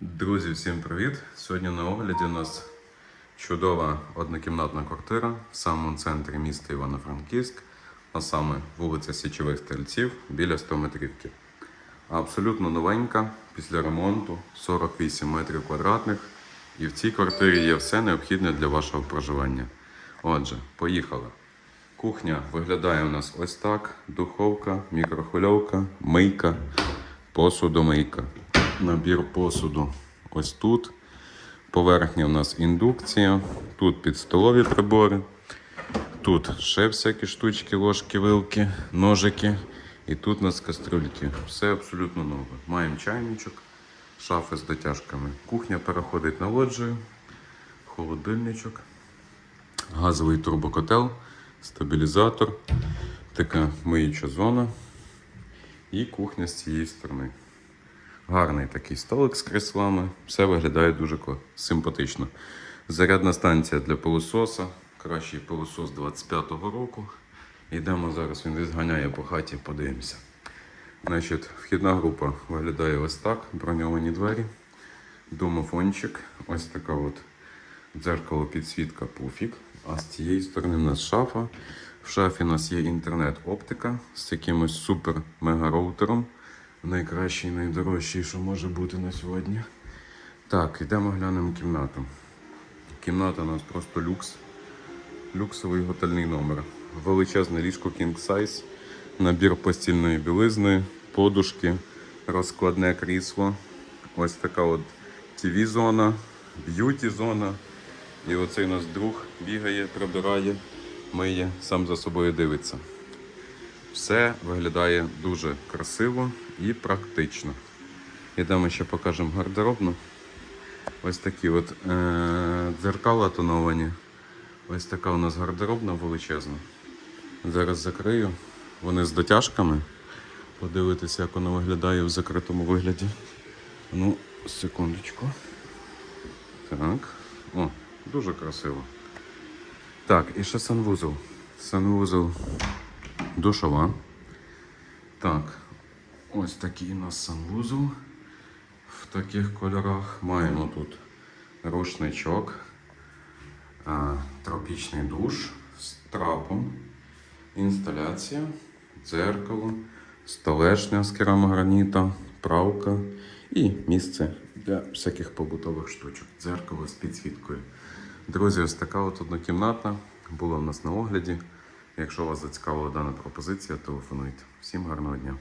Друзі, всім привіт! Сьогодні на огляді у нас чудова однокімнатна квартира в самому центрі міста Івано-Франківськ, а саме вулиця Січових Стрільців біля 100 метрівки. Абсолютно новенька, після ремонту, 48 метрів квадратних. І в цій квартирі є все необхідне для вашого проживання. Отже, поїхали. Кухня виглядає у нас ось так: духовка, мікрохвильовка, мийка, посудомийка. Набір посуду ось тут. Поверхня у нас індукція, тут підстолові прибори, тут ще всякі штучки, ложки, вилки, ножики. І тут у нас кастрюльки. Все абсолютно нове. Маємо чайничок, шафи з дотяжками. Кухня переходить на лоджію, холодильничок, газовий турбокотел, стабілізатор, така миюча зона і кухня з цієї сторони. Гарний такий столик з креслами. Все виглядає дуже симпатично. Зарядна станція для пилососа. Кращий пилосос 25-го року. Йдемо зараз, він десь по хаті, подивимося. Значить, вхідна група виглядає ось так: броньовані двері, домофончик, ось така от дзеркало підсвітка пуфік. А з цієї сторони в нас шафа. В шафі у нас є інтернет-оптика з якимось супер-мега-роутером. Найкращий, найдорожчий, що може бути на сьогодні. Так, йдемо глянемо кімнату. Кімната у нас просто люкс. Люксовий готельний номер. Величезне ліжко King Size, набір постільної білизни, подушки, розкладне крісло. Ось така от TV-зона, б'юті-зона. І оцей у нас друг бігає, прибирає, миє, сам за собою дивиться. Все виглядає дуже красиво і практично. Ідемо ще покажемо гардеробну. Ось такі от е- дзеркала тоновані. Ось така у нас гардеробна величезна. Зараз закрию. Вони з дотяжками. Подивитися, як воно виглядає в закритому вигляді. Ну, секундочку. Так. О, дуже красиво. Так, і ще санвузол. Санвузол душова. Так, ось такий у нас санвузол. В таких кольорах маємо тут рушничок, тропічний душ з трапом, інсталяція, дзеркало, столешня з керамограніта, правка і місце для всяких побутових штучок. Дзеркало з підсвіткою. Друзі, ось така от однокімнатна була в нас на огляді. Якщо вас зацікавила дана пропозиція, телефонуйте. Всім гарного дня!